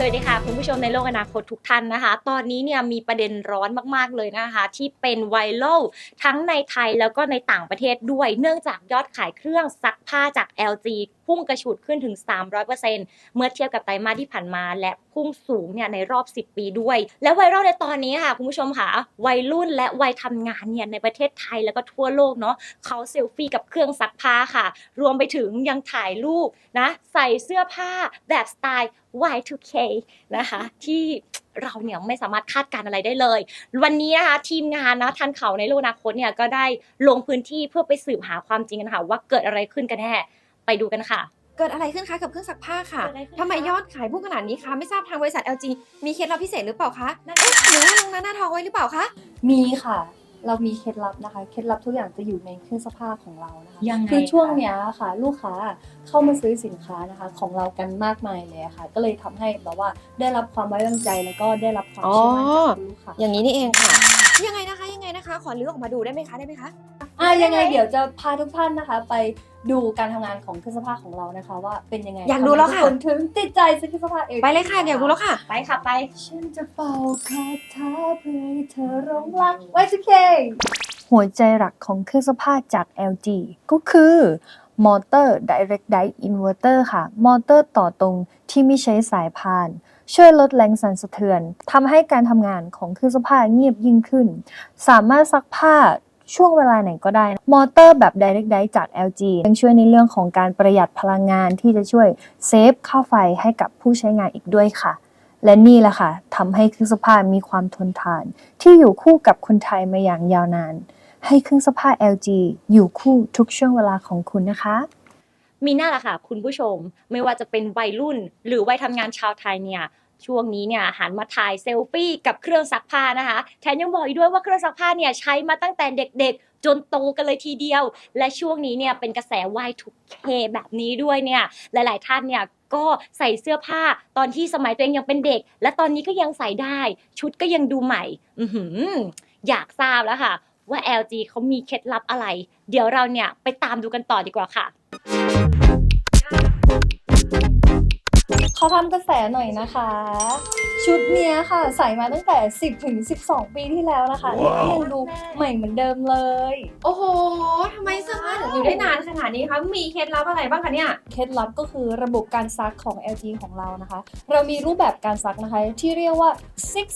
สวัสดีค่ะ คุณผู้ชมในโลกอนาคตทุกท่านนะคะ ตอนนี้เนี่ยมีประเด็นร้อนมากๆเลยนะคะ ที่เป็นไวรัลทั้งในไทยแล้วก็ในต่างประเทศด้วย เนื่องจากยอดขายเครื่องซักผ้าจาก LG พุ่งกระฉูดขึ้นถึง 300%เมื่อเทียบกับไตรมาสที่ผ่านมาและพุ่งสูงเนี่ยในรอบ 10 ปีด้วย และไวรัลในตอนนี้ค่ะคุณผู้ชมค่ะวัยรุ่นและวัยทำงานเนี่ยในประเทศไทยแล้วก็ทั่วโลกเนาะเขาเซลฟี่กับเครื่องซักผ้าค่ะ รวมไปถึงยังถ่ายรูปนะใส่เสื้อผ้าแบบสไตล์ Y2K นะคะที่เราเนี่ยไม่สามารถคาดการณ์อะไรได้เลย วันนี้นะคะทีมงานนะทันเขาในโลกอนาคตเนี่ยก็ได้ลงพื้นที่เพื่อไปสืบหาความจริงกันค่ะว่าเกิดอะไรขึ้นกันแน่ ไปดูกันค่ะ เกิดอะไรขึ้นคะกับเครื่องซักผ้าค่ะเกิดอะไรขึ้นคะทำไมยอดขายพุ่งขนาดนี้คะไม่ทราบทางบริษัท LG มีเคล็ดลับพิเศษหรือเปล่าคะนั่นเอ๊ะหรือว่าลงหน้าหน้าทองไว้หรือเปล่าคะมีค่ะ เรามีเคล็ดลับนะคะ เคล็ดลับทุกอย่างจะอยู่ในเครื่องซักผ้าของเรานะคะยังไงคือช่วงคะเนี้ยค่ะ ลูกค้าเข้ามาซื้อสินค้านะคะ ของเรากันมากมายเลยค่ะ ก็เลยทำให้แบบว่าได้รับความไว้วางใจแล้วก็ได้รับความเชื่อมั่นจากคุณลูกค้า อย่างนี้นี่เองค่ะ ยังไงนะคะยังไงนะคะ ขอลื้อออกมาดูได้ไหมคะได้ไหมคะ อะยังไงเดี๋ยวจะพาทุกท่านนะคะ ไป ดูการทำงานของเครื่องซักผ้าของเรานะคะ ว่าเป็นยังไงอยากดูแล้วค่ะ ทำไมทุกคนถึงติดใจซื้อเครื่องซักผ้าเองไปเลยค่ะอยากดูแล้วค่ะ ไปค่ะไป ฉันจะเป่าคาถาเพื่อให้เธอร้องรักไว้สักเค หัวใจหลักของเครื่องซักผ้าจาก LG ก็คือมอเตอร์ Direct Drive Inverter ค่ะ มอเตอร์ต่อตรงที่ไม่ใช้สายพาน ช่วยลดแรงสั่นสะเทือนทำให้การทำงานของเครื่องซักผ้าเงียบยิ่งขึ้น สามารถซักผ้า ช่วงเวลาไหนก็ได้ มอเตอร์แบบ Direct Drive จาก LG ยังช่วยในเรื่องของการประหยัดพลังงานที่จะช่วยเซฟค่าไฟให้กับผู้ใช้งานอีกด้วยค่ะ และนี่แหละค่ะทำให้เครื่องซักผ้ามีความทนทาน ที่อยู่คู่กับคนไทยมาอย่างยาวนาน ให้เครื่องซักผ้า LG อยู่คู่ทุกช่วงเวลาของคุณนะคะมีหน้าละค่ะคุณผู้ชมไม่ว่าจะเป็นวัยรุ่น หรือวัยทำงานชาวไทยเนี่ย ช่วงนี้เนี่ยหันมาถ่ายเซลฟี่กับเครื่องซักผ้านะคะแถมยังบอกอีกด้วยว่าเครื่องซักผ้าเนี่ยใช้มาตั้งแต่เด็กๆ จนโตกันเลยทีเดียว และช่วงนี้เนี่ยเป็นกระแส Y2K แบบนี้ด้วยเนี่ยหลายๆท่านเนี่ยก็ใส่เสื้อผ้าตอนที่สมัยตัวเองยังเป็นเด็ก และตอนนี้ก็ยังใส่ได้ ชุดก็ยังดูใหม่ อืออยากทราบแล้วค่ะ ว่า LG เขามีเคล็ดลับอะไร เดี๋ยวเราเนี่ยไปตามดูกันต่อดีกว่าค่ะ ขอทำกระแสหน่อยนะคะ ชุดเนี้ยค่ะ ใส่มาตั้งแต่ 10ถึง12 ปีที่แล้วนะคะนี่ก็ยังดูใหม่เหมือนเดิมเลย โอ้โหทำไมเสื้อผ้าถึงอยู่ได้นานขนาดนี้คะ มีเคล็ดลับอะไรบ้างคะเนี่ย เคล็ดลับก็คือระบบการซักของ LG ของเรานะคะ เรามีรูปแบบการซักนะคะ ที่เรียกว่า six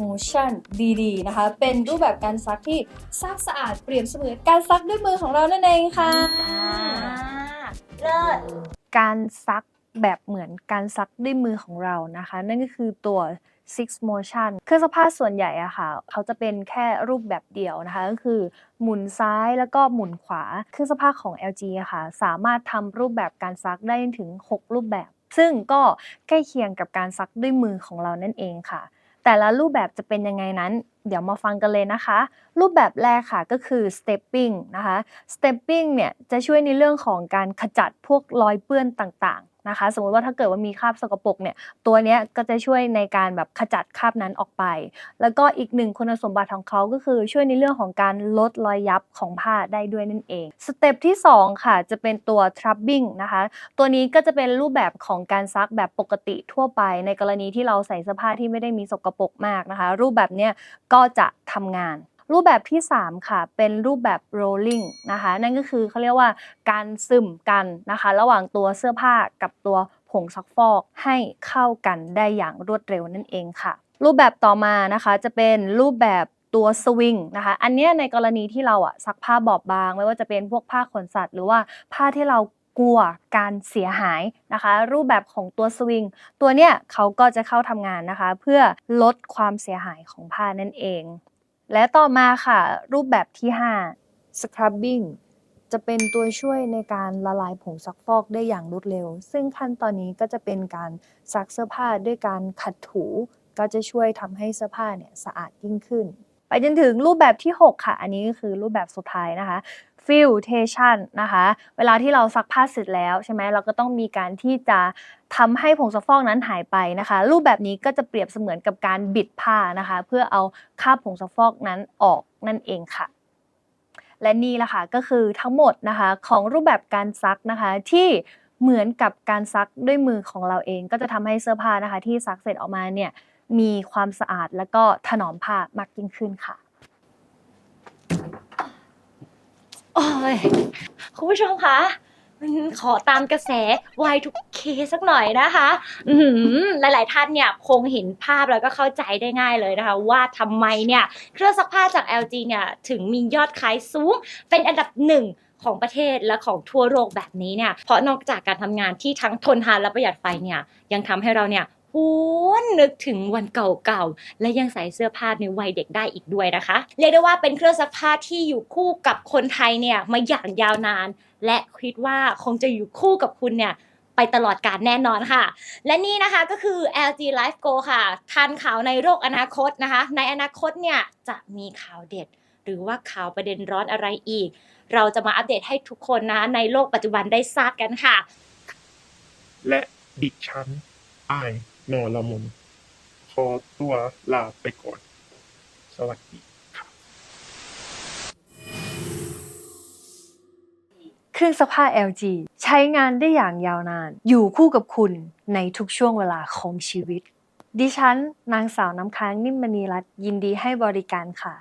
motion DD นะคะ เป็นรูปแบบการซักที่ซักสะอาดเปรียบเสมือนการซักด้วยมือของเรานั่นเองค่ะเลิศการซัก แบบเหมือนการซักด้วยมือของเรานะคะ นั่นก็คือตัว six motion เครื่องซักผ้าส่วนใหญ่อะค่ะ เขาจะเป็นแค่รูปแบบเดียวนะคะ ก็คือหมุนซ้ายแล้วก็หมุนขวา เครื่องซักผ้าของ LG อะค่ะ สามารถทำรูปแบบการซักได้ถึง 6 รูปแบบ ซึ่งก็ใกล้เคียงกับการซักด้วยมือของเรานั่นเองค่ะ แต่ละรูปแบบจะเป็นยังไงนั้น เดี๋ยวมาฟังกันเลยนะคะ รูปแบบแรกค่ะก็คือ stepping นะคะ stepping เนี่ยจะช่วยในเรื่องของการขจัดพวกรอยเปื้อนต่างๆ นะคะ สมมติว่าถ้าเกิดว่ามีคราบสกปรกเนี่ยตัวเนี้ยก็จะช่วยในการแบบขจัดคราบนั้นออกไป แล้วก็อีกหนึ่งคุณสมบัติของเขาก็คือช่วยในเรื่องของการลดรอยยับของผ้าได้ด้วยนั่นเองสเต็ปที่สองค่ะ จะเป็นตัว trubbing นะคะ ตัวนี้ก็จะเป็นรูปแบบของการซักแบบปกติทั่วไป ในกรณีที่เราใส่เสื้อผ้าที่ไม่ได้มีสกปรกมากนะคะ รูปแบบเนี้ยก็จะทำงาน รูปแบบที่ 3 ค่ะ เป็นรูปแบบ rolling นะคะ นั่นก็คือเขาเรียกว่าการซึมกันนะคะ ระหว่างตัวเสื้อผ้ากับตัวผงซักฟอกให้เข้ากันได้อย่างรวดเร็วนั่นเองค่ะ รูปแบบต่อมานะคะจะเป็นรูปแบบตัวสวิงนะคะ อันนี้ในกรณีที่เราอะซักผ้าบอบบาง ไม่ว่าจะเป็นพวกผ้าขนสัตว์ หรือว่าผ้าที่เรากลัวการเสียหายนะคะ รูปแบบของตัวสวิงตัวเนี้ยเขาก็จะเข้าทำงานนะคะ เพื่อลดความเสียหายของผ้านั่นเอง และต่อมาค่ะ รูปแบบที่ 5 scrubbing จะเป็นตัวช่วยในการละลายผงซักฟอกได้อย่างรวดเร็ว ซึ่งขั้นตอนนี้ก็จะเป็นการซักเสื้อผ้าด้วยการขัดถู ก็จะช่วยทำให้เสื้อผ้าเนี่ยสะอาดยิ่งขึ้น ไปจนถึงรูปแบบที่ 6 ค่ะ อันนี้ก็คือรูปแบบสุดท้ายนะคะ filtration นะคะ เวลาที่เราซักผ้าเสร็จแล้วใช่ไหมเราก็ต้องมีการที่จะทำให้ผงซักฟอกนั้นหายไปนะคะ รูปแบบนี้ก็จะเปรียบเสมือนกับการบิดผ้านะคะ เพื่อเอาคราบผงซักฟอกนั้นออกนั่นเองค่ะ และนี่แหละค่ะก็คือทั้งหมดนะคะของรูปแบบการซักนะคะที่เหมือนกับการซักด้วยมือของเราเอง ก็จะทำให้เสื้อผ้านะคะ ที่ซักเสร็จออกมาเนี่ยมีความสะอาดแล้วก็ถนอมผ้ามากยิ่งขึ้นค่ะ โอ้ยคุณผู้ชมคะอืมขอตามกระแส Y2K สักหน่อยนะคะ อือหือหลาย ๆ ท่านเนี่ยคงเห็นภาพแล้วก็เข้าใจได้ง่ายเลยนะคะ ว่าทำไมเนี่ย เครื่องซักผ้าจาก LG เนี่ยถึงมียอดขายสูง เป็นอันดับหนึ่งของประเทศและของทั่วโลกแบบนี้เนี่ยเพราะนอกจากการทำงานที่ทั้งทนทานและประหยัดไฟเนี่ยยังทำให้เราเนี่ย วนนึกถึงวันเก่าๆ และยังใส่เสื้อผ้าในวัยเด็กได้อีกด้วยนะคะ เรียกได้ว่าเป็นเครื่องซักผ้าที่อยู่คู่กับคนไทยเนี่ยมาอย่างยาวนาน และคิดว่าคงจะอยู่คู่กับคุณเนี่ยไปตลอดกาลแน่นอนค่ะ และนี่นะคะก็คือ LG Life Go ค่ะ ทันข่าวในโลกอนาคตนะคะ ในอนาคตเนี่ยจะมีข่าวเด็ด หรือว่าข่าวประเด็นร้อนอะไรอีก เราจะมาอัปเดตให้ทุกคนนะในโลกปัจจุบันได้ทราบกันค่ะ และดิฉันอาย นอละมุนขอตัวลาไปก่อน สวัสดีครับเครื่องซักผ้า LG ใช้งานได้อย่างยาวนาน อยู่คู่กับคุณในทุกช่วงเวลาของชีวิต ดิฉัน นางสาวน้ำค้างนิ่มมณีรัตน์ยินดีให้บริการค่ะ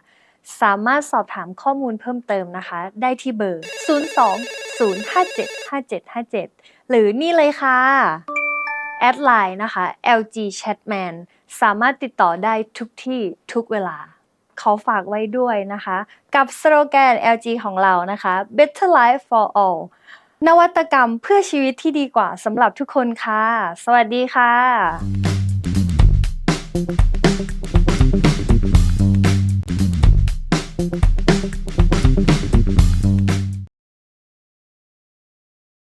สามารถสอบถามข้อมูลเพิ่มเติมนะคะ ได้ที่เบอร์ 02 057 5757 หรือนี่เลยค่ะแอดไลน์นะคะ LG Chatman สามารถติดต่อได้ทุกที่ทุกเวลา ขอฝากไว้ด้วยนะคะ กับสโลแกน LG ของเรานะคะ Better Life for All นวัตกรรมเพื่อชีวิตที่ดีกว่าสำหรับทุกคนค่ะ สวัสดีค่ะ